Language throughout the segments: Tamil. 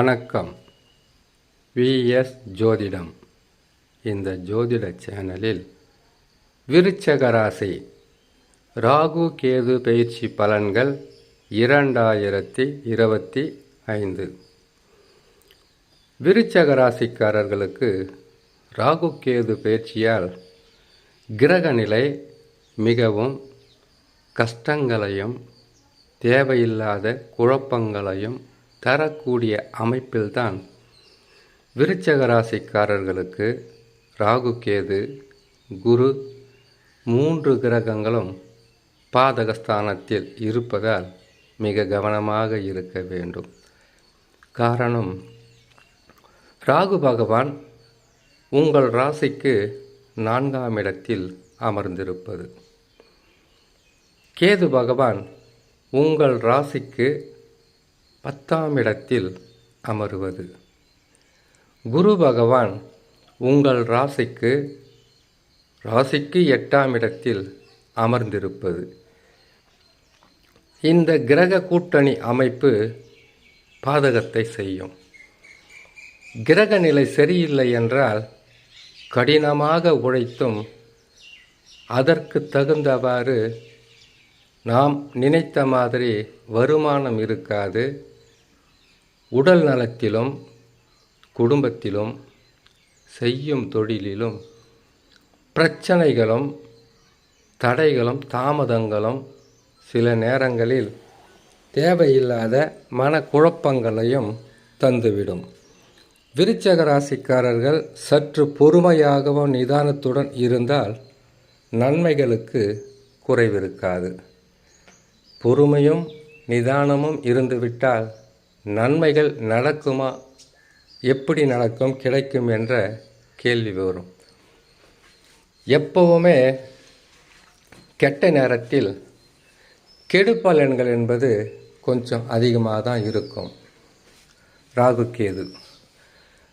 வணக்கம். விஎஸ் ஜோதிடம். இந்த ஜோதிட சேனலில் விருச்சகராசி ராகு கேது பயிற்சி பலன்கள் இரண்டாயிரத்தி இருபத்தி ஐந்து. விருச்சகராசிக்காரர்களுக்கு ராகு கேது பயிற்சியால் கிரகநிலை மிகவும் கஷ்டங்களையும் தேவையில்லாத குழப்பங்களையும் தரக்கூடிய அமைப்பில்தான் விருச்சக ராசிக்காரர்களுக்கு ராகு கேது குரு மூன்று கிரகங்களும் பாதகஸ்தானத்தில் இருப்பதால் மிக கவனமாக இருக்க வேண்டும். காரணம் ராகு பகவான் உங்கள் ராசிக்கு நான்காம் இடத்தில் அமர்ந்திருப்பது. கேது பகவான் உங்கள் ராசிக்கு பத்தாம் இடத்தில் அமருவது. குரு பகவான் உங்கள் ராசிக்கு ராசிக்கு எட்டாம் இடத்தில் அமர்ந்திருப்பது. இந்த கிரக கூட்டணி அமைப்பு பாதகத்தை செய்யும். கிரக நிலை சரியில்லை என்றால் கடினமாக உழைத்தும் அதற்கு தகுந்தவாறு நாம் நினைத்த மாதிரி வருமானம் இருக்காது. உடல் நலத்திலும் குடும்பத்திலும் செய்யும் தொழிலிலும் பிரச்சனைகளும் தடைகளும் தாமதங்களும் சில நேரங்களில் தேவையில்லாத மனக்குழப்பங்களையும் தந்துவிடும். விருச்சக ராசிக்காரர்கள் சற்று பொறுமையாகவும் நிதானத்துடன் இருந்தால் நன்மைகளுக்கு குறைவிருக்காது. பொறுமையும் நிதானமும் இருந்துவிட்டால் நன்மைகள் நடக்குமா? எப்படி நடக்கும்? கிடைக்கும் என்ற கேள்வி வரும். எப்பவுமே கெட்ட நேரத்தில் கெடுப்பலன்கள் என்பது கொஞ்சம் அதிகமாக தான் இருக்கும். ராகு கேது.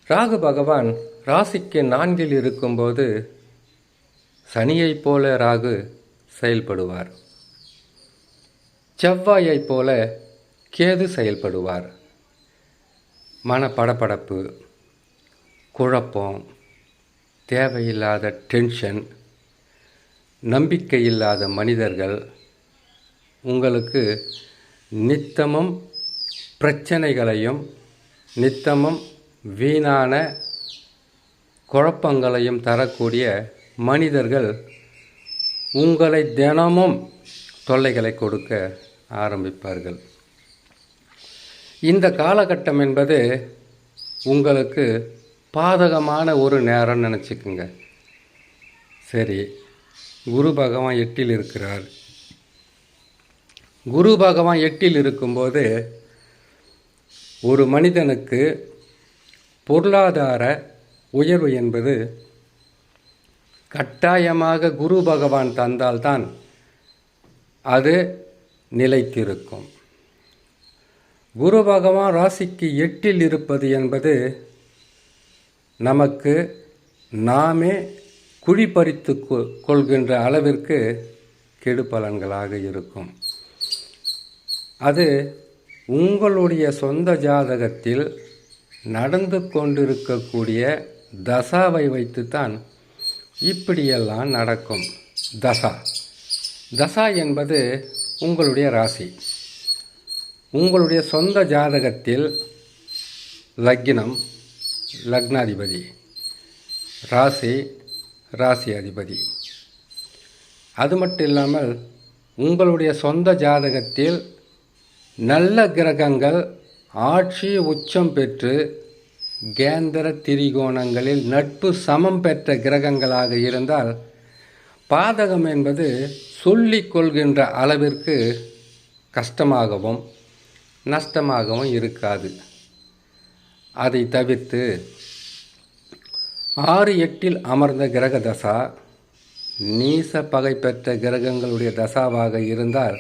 ராகு பகவான் ராசிக்கு நான்கில் இருக்கும்போது சனியைப் போல ராகு செயல்படுவார். செவ்வாயைப் போல கேது செயல்படுவார். மன படப்படப்பு குழப்பம் தேவையில்லாத டென்ஷன் நம்பிக்கை இல்லாத மனிதர்கள் உங்களுக்கு நித்தமும் பிரச்சனைகளையும் நித்தமும் வீணான குழப்பங்களையும் தரக்கூடிய மனிதர்கள் உங்களை தினமும் தொல்லைகளை கொடுக்க ஆரம்பிப்பார்கள். இந்த காலகட்டம் என்பது உங்களுக்கு பாதகமான ஒரு நேரம் நினச்சிக்குங்க. சரி குரு பகவான் எட்டில் இருக்கிறார். குரு பகவான் எட்டில் இருக்கும்போது ஒரு மனிதனுக்கு பொருளாதார உயர்வு என்பது கட்டாயமாக குரு பகவான் தந்தால்தான் அது நிலைத்திருக்கும். குரு பகவான் ராசிக்கு எட்டில் இருப்பது என்பது நமக்கு நாமே குழி பறித்து கொள்கின்ற அளவிற்கு கெடு பலன்களாக இருக்கும். அது உங்களுடைய சொந்த ஜாதகத்தில் நடந்து கொண்டிருக்கக்கூடிய தசாவை வைத்துத்தான் இப்படியெல்லாம் நடக்கும். தசா. தசா என்பது உங்களுடைய ராசி. உங்களுடைய சொந்த ஜாதகத்தில் லக்னம் லக்னாதிபதி ராசி ராசி அதிபதி அது மட்டும் இல்லாமல் உங்களுடைய சொந்த ஜாதகத்தில் நல்ல கிரகங்கள் ஆட்சி உச்சம் பெற்று கேந்திர திரிகோணங்களில் நட்பு சமம் பெற்ற கிரகங்களாக இருந்தால் பாதகம் என்பது சொல்லிக் கொள்கின்ற அளவிற்கு கஷ்டமாகவும் நஷ்டமாகவும் இருக்காது. அதை தவிர்த்து ஆறு எட்டில் அமர்ந்த கிரக தசா நீச பகை பெற்ற கிரகங்களுடைய தசாவாக இருந்தால்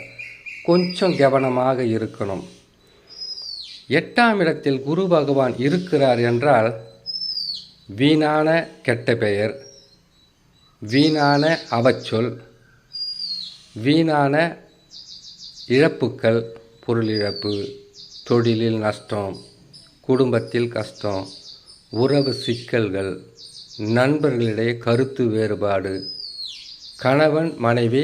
கொஞ்சம் கவனமாக இருக்கணும். எட்டாம் இடத்தில் குரு பகவான் இருக்கிறார் என்றால் வீணான கெட்ட பெயர் வீணான அவச்சொல் வீணான இழப்புக்கள் பொருள் இழப்பு தொழிலில் நஷ்டம் குடும்பத்தில் கஷ்டம் உறவு சிக்கல்கள் நண்பர்களிடையே கருத்து வேறுபாடு கணவன் மனைவி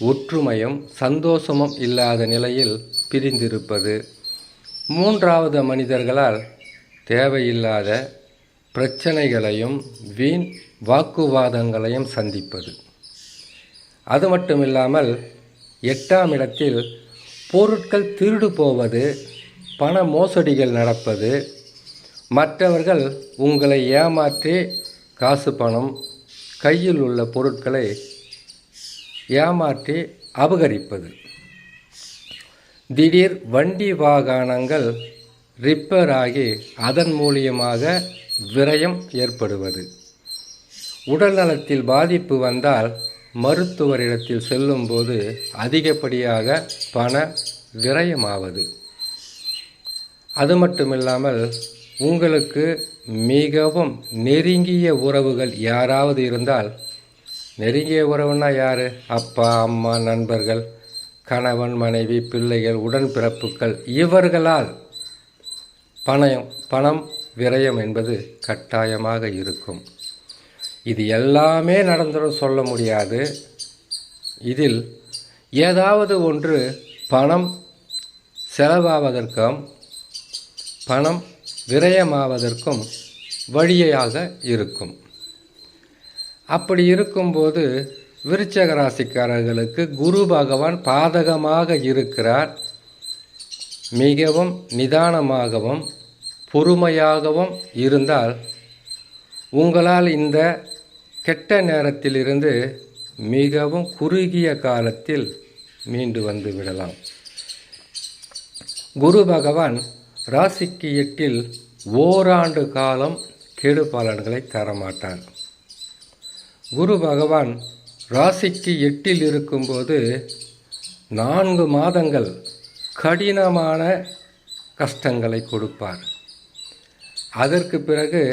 ஒற்றுமையும் சந்தோஷமும் இல்லாத நிலையில் பிரிந்திருப்பது. மூன்றாவது மனிதர்களால் தேவையில்லாத பிரச்சனைகளையும் வீண் வாக்குவாதங்களையும் சந்திப்பது. அது மட்டும் இல்லாமல் எட்டாம் இடத்தில் பொருட்கள் திருடு போவது பண மோசடிகள் நடப்பது மற்றவர்கள் உங்களை ஏமாற்றி காசு பணம் கையில் உள்ள பொருட்களை ஏமாற்றி அபகரிப்பது. திடீர் வண்டி வாகனங்கள் ரிப்பேர் ஆகி அதன் மூலியமாக விரயம் ஏற்படுவது. உடல்நலத்தில் பாதிப்பு வந்தால் மருத்துவரிடத்தில் செல்லும்போது அதிகப்படியாக பண விரயமாவது. அது மட்டுமில்லாமல் உங்களுக்கு மிகவும் நெருங்கிய உறவுகள் யாராவது இருந்தால் நெருங்கிய உறவுன்னா யார்? அப்பா அம்மா நண்பர்கள் கணவன் மனைவி பிள்ளைகள் உடன்பிறப்புகள் இவர்களால் பணம் பணம் விரயம் என்பது கட்டாயமாக இருக்கும். இது எல்லாமே நடந்துடும் சொல்ல முடியாது. இதில் ஏதாவது ஒன்று பணம் செலவாவதற்கும் பணம் விரயமாவதற்கும் வழியாக இருக்கும். அப்படி இருக்கும்போது விருச்சக ராசிக்காரர்களுக்கு குரு பகவான் பாதகமாக இருக்கிறார். மிகவும் நிதானமாகவும் பொறுமையாகவும் இருந்தால் உங்களால் இந்த கெட்ட நேரத்திலிருந்து மிகவும் குறுகிய காலத்தில் மீண்டு வந்து விடலாம். குரு பகவான் ராசிக்கு எட்டில் ஓராண்டு காலம் கெடு பலன்களை தரமாட்டார். குரு பகவான் ராசிக்கு எட்டில் இருக்கும்போது நான்கு மாதங்கள் கடினமான கஷ்டங்களை கொடுப்பார். அதற்கு பிறகு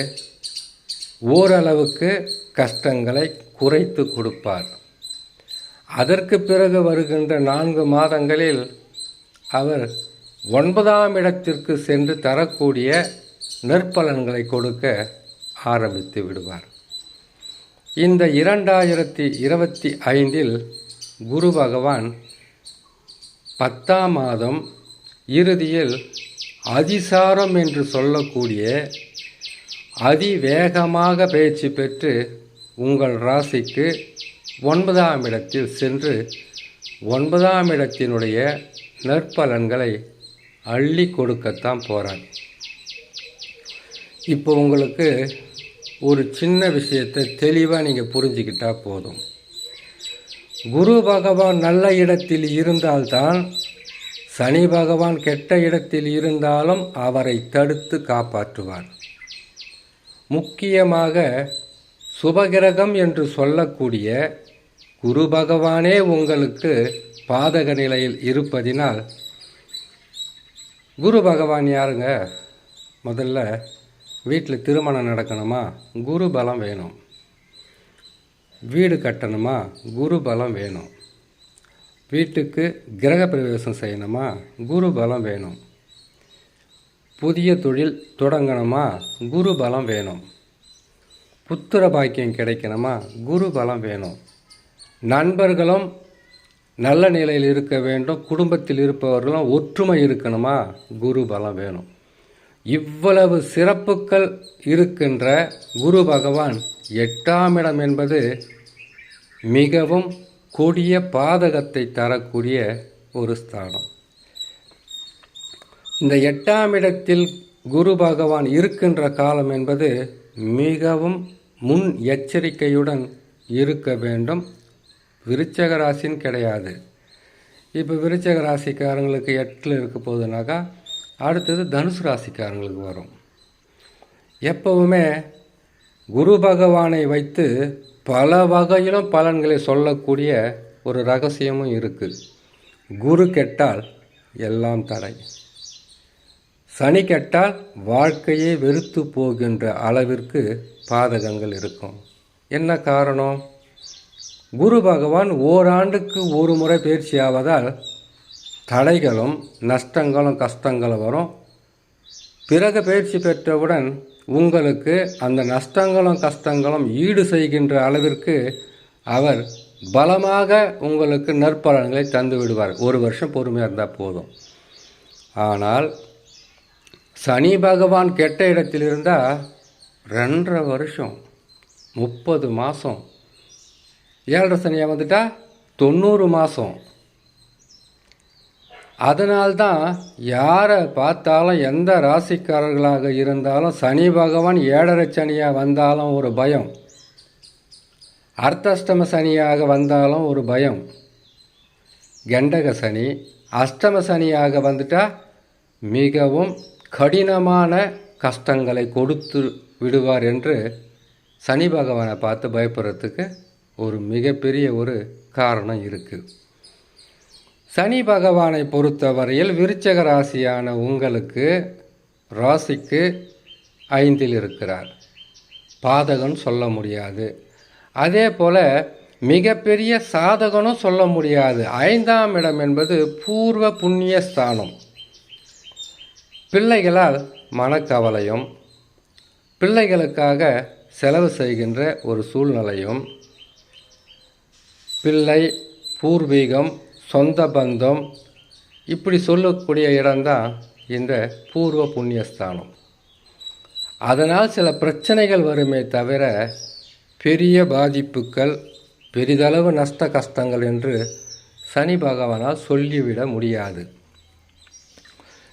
ஓரளவுக்கு கஷ்டங்களை குறைத்து கொடுப்பார். அதற்கு பிறகு வருகின்ற நான்கு மாதங்களில் அவர் ஒன்பதாம் இடத்திற்கு சென்று தரக்கூடிய நற்பலன்களை கொடுக்க ஆரம்பித்து விடுவார். இந்த இரண்டாயிரத்தி இருபத்தி ஐந்தில் குரு பகவான் பத்தாம் மாதம் இறுதியில் அதிசாரம் என்று சொல்லக்கூடிய அதிவேகமாக பயிற்சி பெற்று உங்கள் ராசிக்கு ஒன்பதாம் இடத்தில் சென்று ஒன்பதாம் இடத்தினுடைய நற்பலன்களை அள்ளி கொடுக்கத்தான் போகிறான் இப்போ உங்களுக்கு ஒரு சின்ன விஷயத்தை தெளிவாக நீங்கள் புரிஞ்சுக்கிட்டால் போதும். குரு பகவான் நல்ல இடத்தில் இருந்தால்தான் சனி பகவான் கெட்ட இடத்தில் இருந்தாலும் அவரை தடுத்து காப்பாற்றுவார். முக்கியமாக சுபகிரகம் என்று சொல்லக்கூடிய குரு பகவானே உங்களுக்கு பாதக நிலையில் இருப்பதினால் குரு பகவான் யாருங்க? முதல்ல வீட்டில் திருமணம் நடக்கணுமா? குரு பலம் வேணும். வீடு கட்டணுமா? குரு பலம் வேணும். வீட்டுக்கு கிரக பிரவேசம் செய்யணுமா? குரு பலம் வேணும். புதிய தொழில் தொடங்கணுமா? குரு பலம் வேணும். புத்திர பாக்கியம் கிடைக்கணுமா? குரு பலம் வேணும். நண்பர்களும் நல்ல நிலையில் இருக்க வேண்டும். குடும்பத்தில் இருப்பவர்களும் ஒற்றுமை இருக்கணுமா? குரு பலம் வேணும். இவ்வளவு சிறப்புகள் இருக்கின்ற குரு பகவான் எட்டாம் இடம் என்பது மிகவும் கொடிய பாதகத்தை தரக்கூடிய ஒரு ஸ்தானம். இந்த எட்டாம் இடத்தில் குரு பகவான் இருக்கின்ற காலம் என்பது மிகவும் முன் எச்சரிக்கையுடன் இருக்க வேண்டும். விருச்சக ராசின்னு கிடையாது. இப்போ விருச்சக ராசிக்காரங்களுக்கு எட்டில் இருக்க போகுதுனாக்கா அடுத்தது தனுசு ராசிக்காரங்களுக்கு வரும். எப்பவுமே குரு பகவானை வைத்து பல வகையிலும் பலன்களை சொல்லக்கூடிய ஒரு ரகசியமும் இருக்குது குரு கெட்டால் எல்லாம் தடை. சனி கெட்டால் வாழ்க்கையே வெறுத்து போகின்ற அளவிற்கு பாதகங்கள் இருக்கும். என்ன காரணம்? குரு பகவான் ஓராண்டுக்கு ஒரு முறை பயிற்சி ஆவதால் தடைகளும் நஷ்டங்களும் கஷ்டங்களும் வரும். பிறகு பயிற்சி பெற்றவுடன் உங்களுக்கு அந்த நஷ்டங்களும் கஷ்டங்களும் ஈடு செய்கின்ற அளவிற்கு அவர் பலமாக உங்களுக்கு நற்பலன்களை தந்து விடுவார். ஒரு வருஷம் பொறுமையாக இருந்தால் போதும். ஆனால் சனி பகவான் கெட்ட இடத்தில் இருந்தால் ரெண்டரை வருஷம் முப்பது மாதம் ஏழரை சனியாக வந்துட்டா? தொண்ணூறு மாதம் அதனால்தான் யாரை பார்த்தாலும் எந்த ராசிக்காரர்களாக இருந்தாலும் சனி பகவான் ஏழரை சனியாக வந்தாலும் ஒரு பயம். அர்த்தஷ்டம சனியாக வந்தாலும் ஒரு பயம். கண்டக சனி அஷ்டம சனியாக வந்துட்டால் மிகவும் கடினமான கஷ்டங்களை கொடுத்து விடுவார் என்று சனி பகவானை பார்த்து பயப்படுறதுக்கு ஒரு மிகப்பெரிய ஒரு காரணம் இருக்குது சனி பகவானை பொறுத்தவரையில் விருச்சக ராசியான உங்களுக்கு ராசிக்கு ஐந்தில் இருக்கிறார். பாதகன் சொல்ல முடியாது. அதே போல் மிகப்பெரிய சாதகனும் சொல்ல முடியாது. ஐந்தாம் இடம் என்பது பூர்வ புண்ணிய ஸ்தானம் பிள்ளைகளால் மனக்கவலையும் பிள்ளைகளுக்காக செலவு செய்கின்ற ஒரு சூழ்நிலையும் பிள்ளை பூர்வீகம் சொந்த பந்தம் இப்படி சொல்லக்கூடிய இடம்தான் இந்த பூர்வ புண்ணியஸ்தானம். அதனால் சில பிரச்சனைகள் வருமே தவிர பெரிய பாதிப்புகள் பெரிதளவு நஷ்ட கஷ்டங்கள் என்று சனி பகவானால் சொல்லிவிட முடியாது.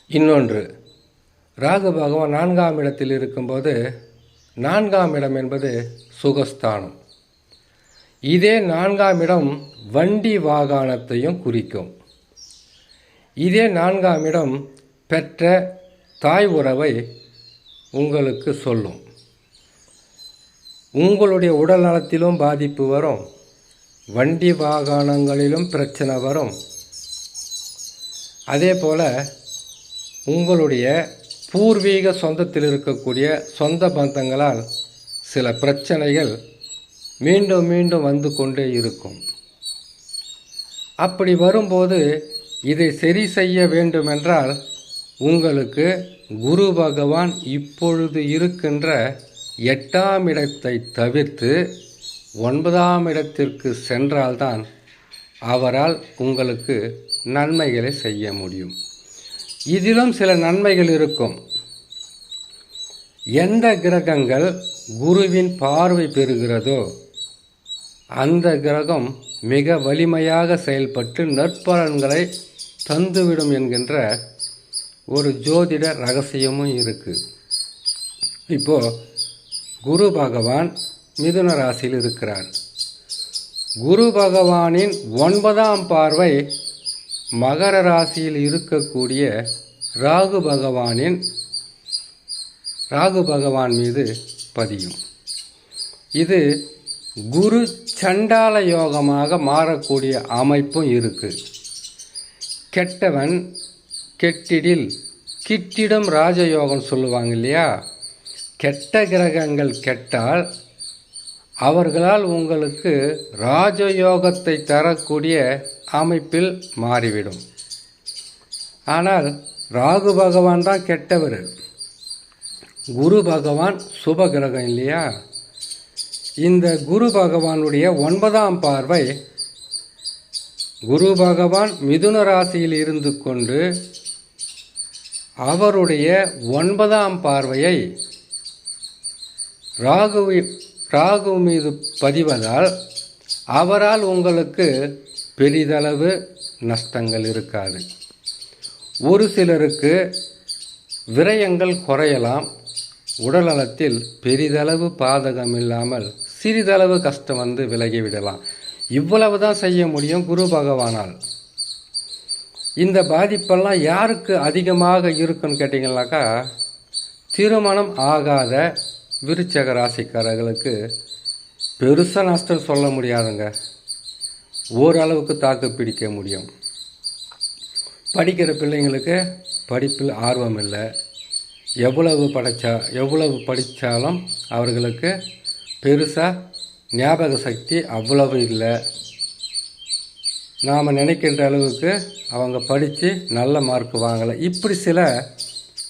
இன்னொன்று ராகு பகவான் நான்காம் இடத்தில் இருக்கும்போது நான்காம் இடம் என்பது சுகஸ்தானம். இதே நான்காம் இடம் வண்டி வாகனத்தையும் குறிக்கும். இதே நான்காம் இடம் பெற்ற தாய் உறவை உங்களுக்கு சொல்லும். உங்களுடைய உடல் நலத்திலும் பாதிப்பு வரும். வண்டி வாகனங்களிலும் பிரச்சனை வரும். அதே போல் உங்களுடைய பூர்வீக சொந்தத்தில் இருக்கக்கூடிய சொந்த பந்தங்களால் சில பிரச்சனைகள் மீண்டும் மீண்டும் வந்து கொண்டே இருக்கும். அப்படி வரும்போது இதை சரி செய்ய வேண்டுமென்றால் உங்களுக்கு குரு பகவான் இப்பொழுது இருக்கின்ற எட்டாம் இடத்தை தவிர்த்து ஒன்பதாம் இடத்திற்கு சென்றால்தான் அவரால் உங்களுக்கு நன்மைகளை செய்ய முடியும். இதிலும் சில நன்மைகள் இருக்கும். எந்த கிரகங்கள் குருவின் பார்வை பெறுகிறதோ அந்த கிரகம் மிக வலிமையாக செயல்பட்டு நற்பலன்களை தந்துவிடும் என்கின்ற ஒரு ஜோதிட ரகசியமும் இருக்குது இப்போது குரு பகவான் மிதுன ராசியில் இருக்கிறார். குரு பகவானின் ஒன்பதாம் பார்வை மகர ராசியில் இருக்கக்கூடிய ராகு பகவானின் ராகு பகவான் மீது பதியும். இது குரு சண்டால யோகமாக மாறக்கூடிய அமைப்பும் இருக்கு. கெட்டவன் கெட்டிடில் கிட்டிடம் ராஜயோகம் சொல்லுவாங்க இல்லையா? கெட்ட கிரகங்கள் கெட்டால் அவர்களால் உங்களுக்கு ராஜயோகத்தை தரக்கூடிய அமைப்பில் மாறிவிடும். ஆனால் ராகு பகவான் தான் கெட்டவர். குரு பகவான் சுப கிரகம் இல்லையா? இந்த குரு பகவானுடைய ஒன்பதாம் பார்வை குரு பகவான் மிதுன ராசியில் இருந்து கொண்டு அவருடைய ஒன்பதாம் பார்வையை ராகு ராகு மீது பதிவதால் அவரால் உங்களுக்கு பெரிதளவு நஷ்டங்கள் இருக்காது. ஒரு சிலருக்கு விரயங்கள் குறையலாம். உடல்நலத்தில் பெரிதளவு பாதகம் இல்லாமல் சிறிதளவு கஷ்டம் வந்து விலகிவிடலாம் இவ்வளவு தான் செய்ய முடியும் குரு பகவானால். இந்த பாதிப்பெல்லாம் யாருக்கு அதிகமாக இருக்குன்னு கேட்டிங்கனாக்கா திருமணம் ஆகாத விருச்சக ராசிக்காரர்களுக்கு பெருசாக நஷ்டம் சொல்ல முடியாதுங்க. ஓரளவுக்கு தாக்கு பிடிக்க முடியும். படிக்கிற பிள்ளைங்களுக்கு படிப்பில் ஆர்வம் இல்லை. எவ்வளவு படித்தா எவ்வளவு படித்தாலும் அவர்களுக்கு பெருசாக ஞாபக சக்தி அவ்வளவு இல்லை. நாம் நினைக்கின்ற அளவுக்கு அவங்க படித்து நல்ல மார்க் வாங்கலை. இப்படி சில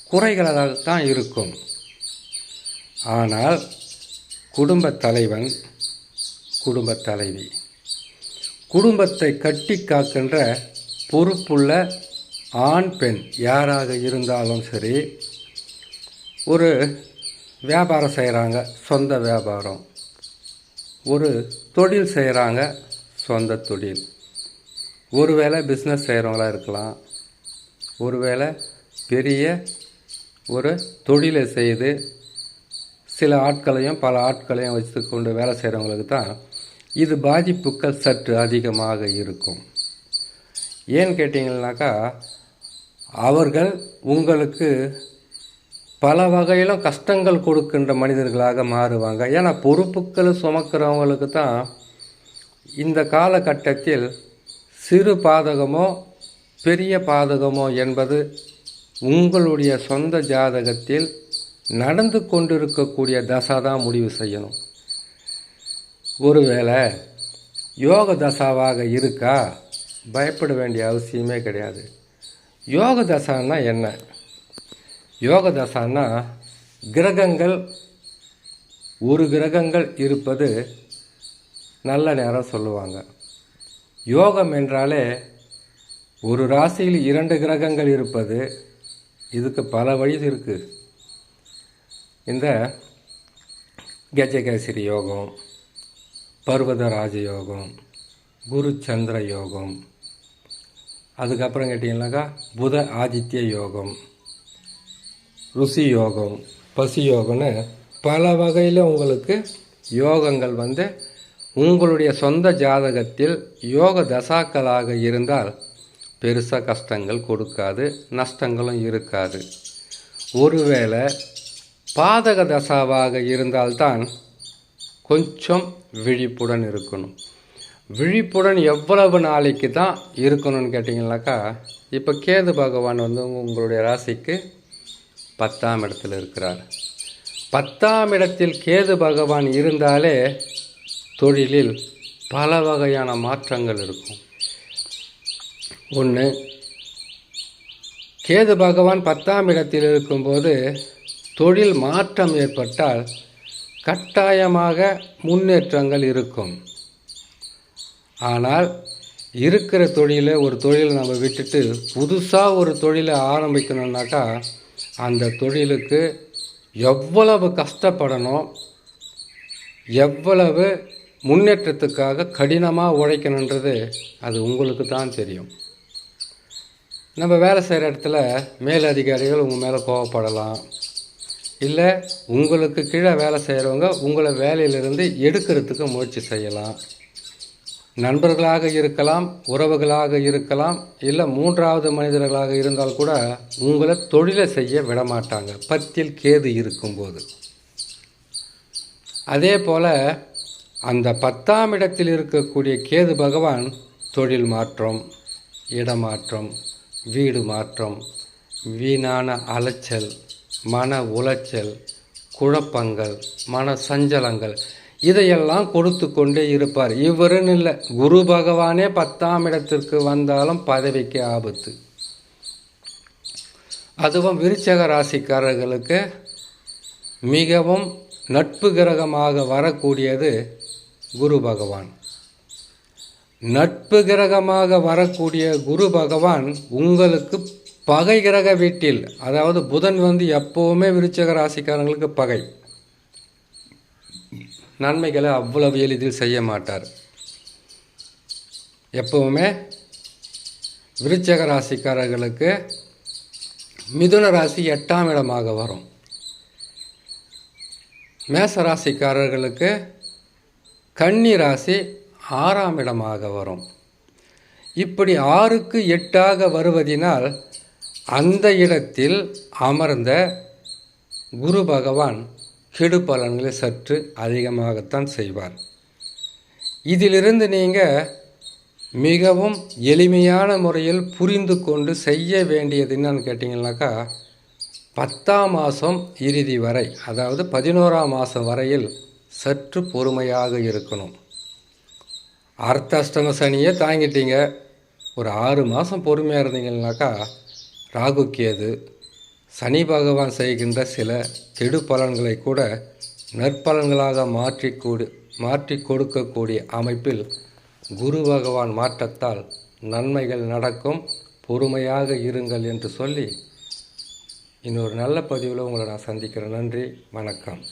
குறைகளாக தான் இருக்கும். ஆனால் குடும்பத் தலைவன் குடும்பத் தலைவி. குடும்பத்தை கட்டி காக்கின்ற பொறுப்புள்ள ஆண் பெண் யாராக இருந்தாலும் சரி ஒரு வியாபாரம் செய்கிறாங்க சொந்த வியாபாரம். ஒரு தொழில் செய்கிறாங்க சொந்த தொழில். ஒருவேளை பிஸ்னஸ் செய்கிறவங்களா இருக்கலாம். ஒருவேளை பெரிய ஒரு தொழிலை செய்து சில ஆட்களையும் பல ஆட்களையும் வச்சு கொண்டு வேலை செய்கிறவங்களுக்கு தான் இது பாதிப்புகள் சற்று அதிகமாக இருக்கும். ஏன்னு கேட்டிங்கன்னாக்கா அவர்கள் உங்களுக்கு பல வகையிலும் கஷ்டங்கள் கொடுக்கின்ற மனிதர்களாக மாறுவாங்க. ஏன்னா பொறுப்புகள் சுமக்கிறவங்களுக்கு தான் இந்த காலகட்டத்தில் சிறு பாதகமோ பெரிய பாதகமோ என்பது உங்களுடைய சொந்த ஜாதகத்தில் நடந்து கொண்டிருக்கக்கூடிய தசை தான் முடிவு செய்யணும். ஒருவேளை யோக தசாவாக இருக்கா? பயப்பட வேண்டிய அவசியமே கிடையாது. யோக தசான்னா என்ன? யோக தசான்னா கிரகங்கள் ஒரு கிரகங்கள் இருப்பது நல்ல நேரம் சொல்லுவாங்க. யோகம் என்றாலே ஒரு ராசியில் இரண்டு கிரகங்கள் இருப்பது இதுக்கு பல வழி இருக்குது இந்த கஜகேசரி யோகம் பர்வத ராஜயோகம் குரு சந்திர யோகம் அதுக்கப்புறம் கேட்டிங்கன்னாக்கா புத ஆதித்ய யோகம் ருசி யோகம் பசி யோகம்னு பல வகையில் உங்களுக்கு யோகங்கள் வந்து உங்களுடைய சொந்த ஜாதகத்தில் யோக தசாக்களாக இருந்தால் பெருசாக கஷ்டங்கள் கொடுக்காது நஷ்டங்களும் இருக்காது. ஒருவேளை பாதக தசாவாக இருந்தால்தான் கொஞ்சம் விழிப்புடன் இருக்கணும். விழிப்புடன் எவ்வளவு நாளைக்கு தான் இருக்கணும்னு கேட்டிங்கனாக்கா இப்போ கேது பகவான் வந்து உங்களுடைய ராசிக்கு பத்தாம் இடத்தில் இருக்கிறார். பத்தாம் இடத்தில் கேது பகவான் இருந்தாலே தொழிலில் பல வகையான மாற்றங்கள் இருக்கும். ஒன்று கேது பகவான் பத்தாம் இடத்தில் இருக்கும்போது தொழில் மாற்றம் ஏற்பட்டால் கட்டாயமாக முன்னேற்றங்கள் இருக்கும். ஆனால் இருக்கிற தொழிலை ஒரு தொழிலை நம்ம விட்டுட்டு புதுசாக ஒரு தொழிலை ஆரம்பிக்கணுன்னாக்கா அந்த தொழிலுக்கு எவ்வளவு கஷ்டப்படணும் எவ்வளவு முன்னேற்றத்துக்காக கடினமாக உழைக்கணுன்றது அது உங்களுக்கு தான் தெரியும். நம்ம வேலை செய்கிற இடத்துல மேலதிகாரிகள் உங்கள் மேலே கோவப்படலாம். இல்லை உங்களுக்கு கீழே வேலை செய்கிறவங்க உங்களை வேலையிலிருந்து எடுக்கிறதுக்கு முயற்சி செய்யலாம். நண்பர்களாக இருக்கலாம் உறவுகளாக இருக்கலாம் இல்லை மூன்றாவது மனிதர்களாக இருந்தால் கூட உங்களை தொழிலை செய்ய விடமாட்டாங்க. பத்தில் கேது இருக்கும்போது. அதே போல் அந்த பத்தாம் இடத்தில் இருக்கக்கூடிய கேது பகவான் தொழில் மாற்றம் இடமாற்றம் வீடு மாற்றம் வீணான அலைச்சல் மன உளைச்சல் குழப்பங்கள் மன சஞ்சலங்கள் இதையெல்லாம் கொடுத்து கொண்டே இருப்பார். இவருன்னு இல்லை குரு பகவானே பத்தாம் இடத்திற்கு வந்தாலும் பதவிக்கு ஆபத்து. அதுவும் விருச்சக ராசிக்காரர்களுக்கு மிகவும் நட்பு கிரகமாக வரக்கூடியது குரு பகவான். நட்பு கிரகமாக வரக்கூடிய குரு பகவான் உங்களுக்கு பகை கிரக வீட்டில் அதாவது புதன் வந்து எப்போவுமே விருச்சக ராசிக்காரங்களுக்கு பகை. நன்மைகளை அவ்வளவு எளிதில் செய்ய மாட்டார். எப்பவுமே விருச்சக ராசிக்காரர்களுக்கு மிதுன ராசி எட்டாம் இடமாக வரும். மேச ராசிக்காரர்களுக்கு கன்னி ராசி ஆறாம் இடமாக வரும். இப்படி ஆறுக்கு எட்டாக வருவதினால் அந்த இடத்தில் அமர்ந்த குரு பகவான் கெடு பலன்களை சற்று அதிகமாகத்தான் செய்வார். இதிலிருந்து நீங்கள் மிகவும் எளிமையான முறையில் புரிந்து கொண்டு செய்ய வேண்டியது என்னன்னு கேட்டிங்கனாக்கா பத்தாம் மாதம் இறுதி வரை அதாவது பதினோராம் மாதம் வரையில் சற்று பொறுமையாக இருக்கணும். அர்த்தாஷ்டம சனியை தாங்கிட்டீங்க. ஒரு ஆறு மாதம் பொறுமையாக இருந்தீங்கன்னாக்கா ராகு கேது சனி பகவான் செய்கின்ற சில கெடு பலன்களை கூட நற்பலன்களாக மாற்றி கூடி மாற்றி கொடுக்கக்கூடிய அமைப்பில் குரு பகவான் மாற்றத்தால் நன்மைகள் நடக்கும். பொறுமையாக இருங்கள் என்று சொல்லி இன்னொரு நல்ல பதிவில் உங்களை நான் சந்திக்கிறேன். நன்றி வணக்கம்.